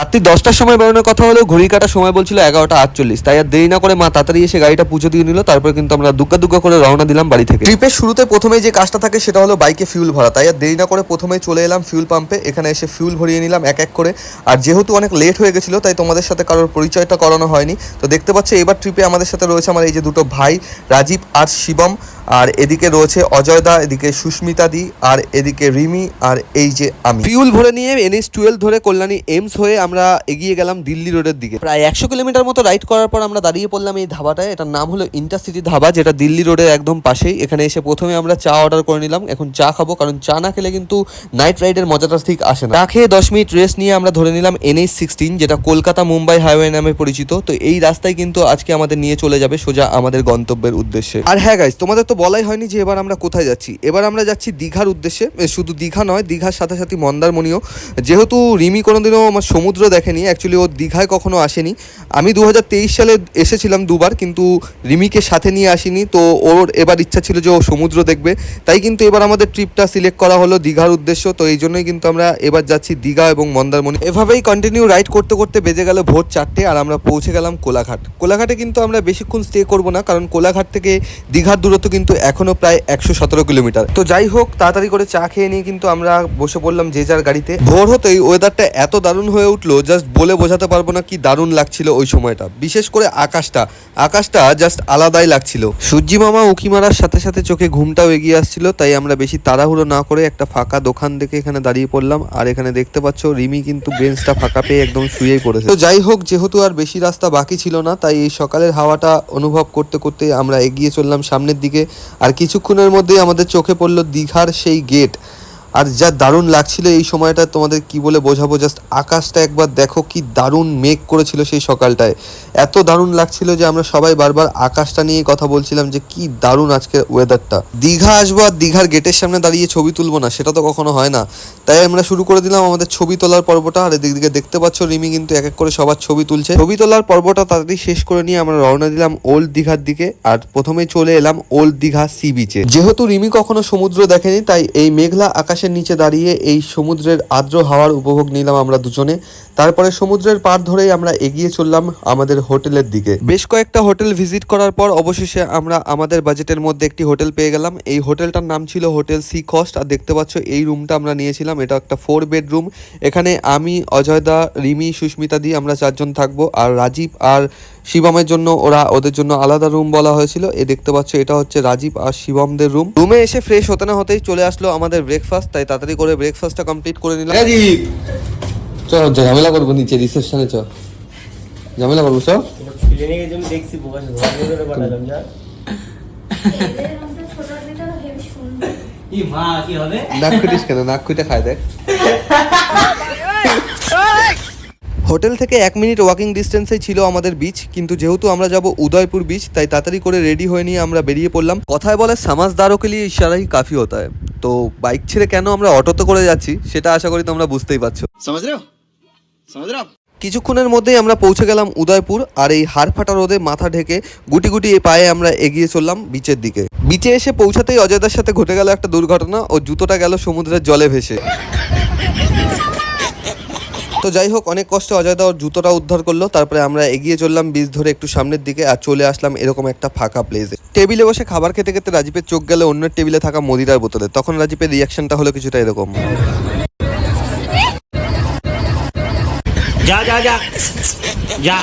রাত্রি দশটার সময় বেরোনোর কথা হলেও ঘড়ি কাটার সময় বলছিল এগারোটা আটচল্লিশ। তাই আর দেরি না করে মা তাড়াতাড়ি এসে গাড়িটা পুজো দিয়ে নিল তারপর কিন্তু আমরা দুগ্গা দুগ্গা করে রওনা দিলাম বাড়ি থেকে। ট্রিপের শুরুতে প্রথমেই যে কাজটা থাকে সেটা হলো বাইকে ফিউল ভরা। তাই আর দেরি না করে প্রথমে চলে এলাম ফিউল পাম্পে এখানে এসে ফিউল ভরিয়ে নিলাম এক এক করে। আর যেহেতু অনেক লেট হয়ে গেছিল তাই তোমাদের সাথে কারোর পরিচয়টা করানো হয়নি। তো দেখতে পাচ্ছ এবার ট্রিপে আমাদের সাথে রয়েছে আমার এই যে দুটো ভাই রাজীব আর শিবম। আর এদিকে রয়েছে অজয়দা এদিকে সুস্মিতা দি আর এদিকে রিমি আর এই যে আমি। ফিউল ভরে নিয়ে এনএস টুয়েলভ ধরে কল্যাণী এমস হয়ে আমরা এগিয়ে গেলাম দিল্লি রোডের দিকে। প্রায় একশো কিলোমিটার মতো রাইড করার পর আমরা দাঁড়িয়ে পড়লাম এই ধাবাটায়। এটার নাম হলো ইন্টারসিটি ধাবা, যেটা দিল্লি রোডের একদম পাশেই। এখানে এসে প্রথমে আমরা চা অর্ডার করে নিলাম। এখন চা খাব, কারণ চা না খেলে কিন্তু নাইট রাইডের মজাটা ঠিক আসে না। খেয়ে দশ মিনিট রেস্ট নিয়ে আমরা ধরে নিলাম এনএস সিক্সটিন যেটা কলকাতা মুম্বাই হাইওয়ে নামে পরিচিত। তো এই রাস্তায় কিন্তু আজকে আমাদের নিয়ে চলে যাবে সোজা আমাদের গন্তব্যের উদ্দেশ্যে। আর হ্যাঁ গাইজ তোমাদের তো বলাই হয়নি যে এবার আমরা কোথায় যাচ্ছি। এবার আমরা যাচ্ছি দীঘার উদ্দেশ্যে। শুধু দীঘা নয়, দীঘার সাথে সাথে মন্দারমণিও। যেহেতু রিমি কোনোদিনও আমার সমুদ্র দেখেনি অ্যাকচুয়ালি ও দীঘায় কখনো আসেনি। আমি দু হাজার তেইশ সালে এসেছিলাম দুবার, কিন্তু রিমিকে সাথে নিয়ে আসিনি, তো ওর এবার ইচ্ছা ছিল যে ও সমুদ্র দেখবে। তাই কিন্তু এবার আমাদের ট্রিপটা সিলেক্ট করা হলো দীঘার উদ্দেশ্য, তো এই জন্যই কিন্তু আমরা এবার যাচ্ছি দীঘা এবং মন্দারমণি। এভাবেই কন্টিনিউ রাইড করতে করতে বেজে গেল ভোর চারটে, আর আমরা পৌঁছে গেলাম কোলাঘাট। কোলাঘাটে কিন্তু আমরা বেশিক্ষণ স্টে করব না, কারণ কোলাঘাট থেকে দীঘার দূরত্ব কিন্তু এখনও প্রায় একশো সতেরো কিলোমিটার। তো যাই হোক, তাড়াতাড়ি করে চা খেয়ে নিয়ে কিন্তু আমরা বসে পড়লাম যে যার গাড়িতে। ভোর হতেই ওয়েদারটা এত দারুণ হয়ে উঠল জাস্ট বলে বোঝাতে পারব না কি দারুণ লাগছিল ওই সময়টা। বিশেষ করে আকাশটা। আকাশটা জাস্ট আলাদাই লাগছিল। সূর্যি মামা উকি মারার সাথে সাথে চোখে ঘুমটাও এগিয়ে আসছিল, তাই আমরা বেশি তাড়াহুড়ো না করে একটা ফাঁকা দোকান দেখে এখানে দাঁড়িয়ে পড়লাম। আর এখানে দেখতে পাচ্ছ, রিমি কিন্তু বেঞ্চটা ফাঁকা পেয়ে একদম শুয়েই পড়েছে। তো যাই হোক, যেহেতু আর বেশি রাস্তা বাকি ছিল না, তাই এই সকালের হাওয়াটা অনুভব করতে করতে আমরা এগিয়ে চললাম সামনের দিকে। আর কিছুক্ষণের মধ্যেই আমাদের চোখে পড়ল দীঘার সেই গেট আর যা দারুণ লাগছিল এই সময়টা তোমাদের কি বলে বোঝাবো? জাস্ট আকাশটা একবার দেখো কি দারুণ মেঘ করেছিল সেই সকালটায়। এত দারুণ লাগছিল যে আমরা সবাই বারবার আকাশটা নিয়ে কথা বলছিলাম যে কি দারুণ আজকের ওয়েদারটা দীঘা আসব আর দীঘার গেটের সামনে দাঁড়িয়ে ছবি তুলবো না, সেটা তো কখনো হয় না। তাই আমরা শুরু করে দিলাম আমাদের ছবি তোলার পর্বটা, আর এদিক দিকে দেখতে পাচ্ছ রিমি কিন্তু এক এক করে সবার ছবি তুলছে। ছবি তোলার পর্বটা তাড়াতাড়ি শেষ করে নিয়ে আমরা রওনা দিলাম ওল্ড দীঘার দিকে, আর প্রথমে চলে এলাম ওল্ড দীঘা সি বিচে যেহেতু রিমি কখনো সমুদ্র দেখেনি, তাই এই মেঘলা আকাশের নিচে দাঁড়িয়ে এই সমুদ্রের আর্দ্র হাওয়ার উপভোগ নিলাম আমরা দুজনে। তারপরে সমুদ্রের পার ধরেই আমরা এগিয়ে চললাম আমাদের হোটেলের দিকে। বেশ কয়েকটা হোটেল ভিজিট করার পর অবশেষে আমরা আমাদের বাজেটের মধ্যে একটি হোটেল পেয়ে গেলাম। এই হোটেলটার নাম ছিল হোটেল সি কস্ট। আর দেখতে পাচ্ছ, এই রুমটা আমরা নিয়েছিলাম। এটা একটা ফোর বেডরুম। এখানে আমি, অজয়দা, রিমি, সুস্মিতা দি আমরা চারজন থাকব। আর রাজীব আর শিবমের জন্য ওরা ওদের জন্য আলাদা রুম বলা হয়েছিল। এ দেখতে পাচ্ছ এটা হচ্ছে রাজীব আর শিবমদের রুম রুমে এসে ফ্রেশ হতে না হতেই চলে আসলো আমাদের ব্রেকফাস্ট তাই তাড়াতাড়ি করে ব্রেকফাস্টটা কমপ্লিট করে নিলাম। রাজীব চ ঝামেলা করব নিচে রিসেপশনে চ ঝামেলা করব চ ক্লিনিকের জন্য দেখছি নাক খুঁটিস কেন? নাক খুঁটে খায় দেখ। হোটেল থেকে এক মিনিট ওয়াকিং ডিস্টেন্সেই ছিল আমাদের বিচ কিন্তু যেহেতু আমরা যাব উদয়পুর বিচ তাই তাড়াতাড়ি করে রেডি হয়ে নিয়ে আমরা বেরিয়ে পড়লাম। কথায় বলে সামাজ দারোকেলি ইশারাই কাফি হতা তো বাইক ছেড়ে কেন আমরা অটোতে করে যাচ্ছি সেটা আশা করি তোমরা বুঝতেই পারছ। কিছুক্ষণের মধ্যেই আমরা পৌঁছে গেলাম উদয়পুর আর এই হাড় ফাটা রোদে মাথা ঢেকে গুটি গুটি পায়ে আমরা এগিয়ে চললাম বিচের দিকে। বিচে এসে পৌঁছাতেই অজয়দার সাথে ঘটে গেল একটা দুর্ঘটনা ও জুতোটা গেল সমুদ্রের জলে ভেসে। তো যাই হোক, অনেক কষ্টে অজয়দা ওর জুতোটা উদ্ধার করল। তারপরে আমরা এগিয়ে চললাম বীজ ধরে একটু সামনের দিকে আর চলে আসলাম এরকম একটা ফাঁকা প্লেসে টেবিলে বসে খাবার খেতে খেতে রাজীবের চোখ গেলে অন্য টেবিলে থাকা মদিরার বোতলে। তখন রাজীবের রিয়াকশনটা হলো কিছুটা এরকম। যা যা যা। যা।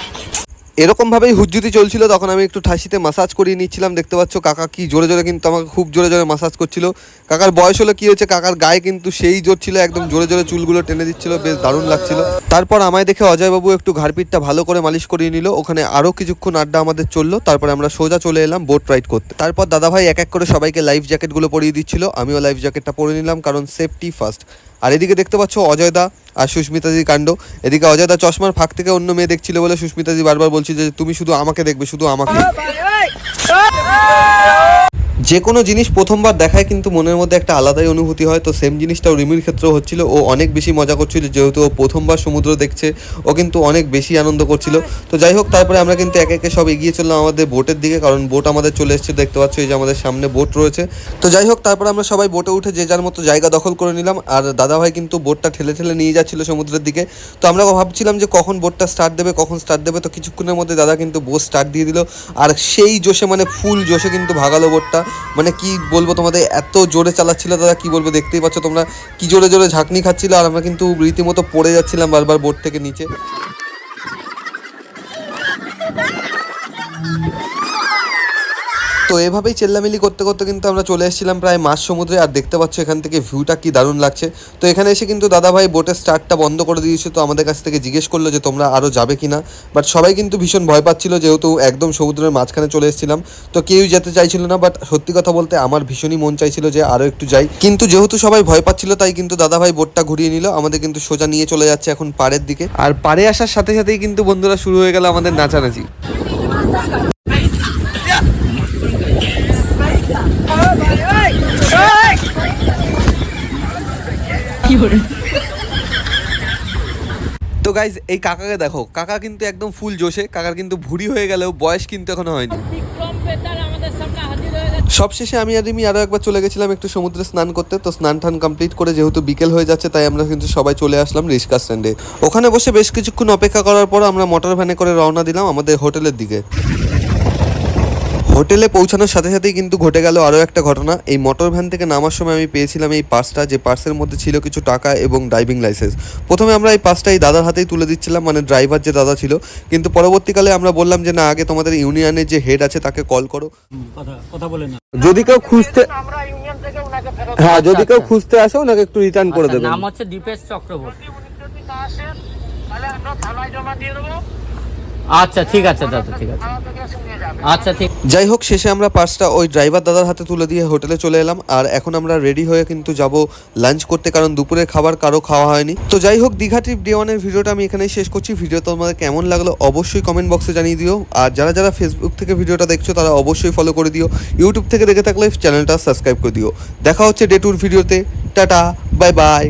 এরকম ভাবেই হুজ্জুতি চলছিল, তখন আমি একটু ঠাসিতে মাসাজ করিয়ে নিচ্ছিলাম, দেখতে পাচ্ছ কাকা কি জোরে জোরে কিন্তু আমাকে খুব জোরে জোরে মাসাজ করছিল। কাকার বয়স হলো কি হয়েছে, কাকার গায়ে কিন্তু সেই জোর ছিল, একদম জোরে জোরে চুলগুলো টেনে দিচ্ছিল, বেশ দারুণ লাগছিল। তারপর আমায় দেখে অজয়বাবু একটু ঘাড়পিটটা ভালো করে মালিশ করিয়ে নিল, ওখানে আরও কিছুক্ষণ আড্ডা আমাদের চলল, তারপরে আমরা সোজা চলে এলাম বোট রাইড করতে। তারপর দাদাভাই এক এক করে সবাইকে লাইফ জ্যাকেটগুলো পরিয়ে দিচ্ছিল, আমিও লাইফ জ্যাকেটটা পরে নিলাম, কারণ সেফটি ফার্স্ট আর এদিকে দেখতে পাচ্ছ অজয়দা আর সুস্মিতাদির কাণ্ড এদিকে অজয়দা চশমার ফাঁক থেকে অন্য মেয়ে দেখছিল বলে সুস্মিতাদি বারবার বলছিল যে তুমি শুধু আমাকে দেখবে শুধু আমাকে যে কোনো জিনিস প্রথমবার দেখায় কিন্তু মনের মধ্যে একটা আলাদাই অনুভূতি হয়। তো সেম জিনিসটাও রিমির ক্ষেত্রেও হচ্ছিল। ও অনেক বেশি মজা করছিল, যেহেতু ও প্রথমবার সমুদ্র দেখছে। ও কিন্তু অনেক বেশি আনন্দ করছিল। তো যাই হোক, তারপরে আমরা কিন্তু একে একে সব এগিয়ে চললাম আমাদের বোটের দিকে, কারণ বোট আমাদের চলে এসেছে। দেখতে পাচ্ছ এই যে আমাদের সামনে বোট রয়েছে। তো যাই হোক, তারপরে আমরা সবাই বোটে উঠে যে যার মতো জায়গা দখল করে নিলাম। আর দাদাভাই কিন্তু বোটটা ঠেলে ঠেলে নিয়ে যাচ্ছিল সমুদ্রের দিকে। তো আমরা ভাবছিলাম যে কখন বোটটা স্টার্ট দেবে, কখন স্টার্ট দেবে। তো কিছুক্ষণের মধ্যে দাদা কিন্তু বোট স্টার্ট দিয়ে দিল। আর সেই জোশে মানে ফুল জোশে কিন্তু ভাগালো বোটটা মানে কি বলব তোমাদের, এত জোরে চালাচ্ছিল দাদা, কি বলব দেখতেই পাচ্ছ তোমরা। কি জোরে জোরে ঝাঁকনি খাচ্ছিল, আর আমরা কিন্তু রীতিমতো পড়ে যাচ্ছিলাম বারবার বোর্ড থেকে নিচে। তো এভাবেই চেল্লামিলি করতে করতে কিন্তু আমরা চলে এসেছিলাম প্রায় মাঝ সমুদ্রে, আর দেখতে পাচ্ছ এখান থেকে ভিউটা কি দারুণ লাগছে। তো এখানে এসে কিন্তু দাদাভাই বোটের স্টার্টটা বন্ধ করে দিয়েছে, তো আমাদের কাছ থেকে জিজ্ঞেস করল যে তোমরা আরও যাবে কি না বাট সবাই কিন্তু ভীষণ ভয় পাচ্ছিল যেহেতু একদম সমুদ্রের মাঝখানে চলে এসেছিলাম। তো কেউই যেতে চাইছিল না বাট সত্যি কথা বলতে আমার ভীষণই মন চাইছিল যে আরও একটু যাই। কিন্তু যেহেতু সবাই ভয় পাচ্ছিল, তাই কিন্তু দাদাভাই বোটটা ঘুরিয়ে নিল। আমাদের কিন্তু সোজা নিয়ে চলে যাচ্ছে এখন পাড়ের দিকে। আর পাড়ে আসার সাথে সাথেই কিন্তু বন্ধুরা শুরু হয়ে গেল আমাদের নাচানাচি। তো গাইজ এই কাকাকে দেখো। কাকা কিন্তু একদম ফুল জোশে। কাকার কিন্তু ভুড়ি হয়ে গেলেও বয়স কিন্তু এখনও হয়নি। সবশেষে আমি আর রিমি আরও একবার চলে গেছিলাম একটু সমুদ্রে স্নান করতে। তো স্নান টান কমপ্লিট করে যেহেতু বিকেল হয়ে যাচ্ছে, তাই আমরা কিন্তু সবাই চলে আসলাম রিস্কা স্ট্যান্ডে। ওখানে বসে বেশ কিছুক্ষণ অপেক্ষা করার পর আমরা মোটর ভ্যানে করে রওনা দিলাম আমাদের হোটেলের দিকে। হোটেলে পৌঁছানোর সাথে সাথেই কিন্তু ঘটে গেল আরও একটা ঘটনা। এই মোটর ভ্যান থেকে নামার সময় আমি পেয়েছিলাম এই পার্সটা যে পার্সের মধ্যে ছিল কিছু টাকা এবং ড্রাইভিং লাইসেন্স প্রথমে আমরা এই পার্সটা এই দাদার হাতেই তুলে দিচ্ছিলাম মানে ড্রাইভার যে দাদা ছিল। কিন্তু পরবর্তীকালে আমরা বললাম যে না আগে তোমাদের ইউনিয়নের যে হেড আছে তাকে কল করো। কথা কথা বলে না। যদি কেউ খুঁজতে হ্যাঁ যদি কেউ খুঁজতে আসে ওনাকে একটু রিটার্ন করে দেবেন। নাম হচ্ছে দীপেশ চক্রবর্তী। আচ্ছা ঠিক আছে দাদা, ঠিক আছে। আচ্ছা ঠিক। যাই হোক, শেষে আমরা পার্সটা ওই ড্রাইভার দাদার হাতে তুলে দিয়ে হোটেলে চলে এলাম। আর এখন আমরা রেডি হয়ে কিন্তু যাব লাঞ্চ করতে, কারণ দুপুরের খাবার কারও খাওয়া হয়নি। তো যাই হোক, দীঘা ট্রিপ ডে ওয়ানের ভিডিওটা আমি এখানেই শেষ করছি। ভিডিও তোমাদের কেমন লাগল অবশ্যই কমেন্ট বক্সে জানিয়ে দিও। আর যারা যারা ফেসবুক থেকে ভিডিওটা দেখছ, তারা অবশ্যই ফলো করে দিও। ইউটিউব থেকে দেখে থাকলে চ্যানেলটা সাবস্ক্রাইব করে দিও। দেখা হচ্ছে ডে টুর ভিডিওতে। Tata bye bye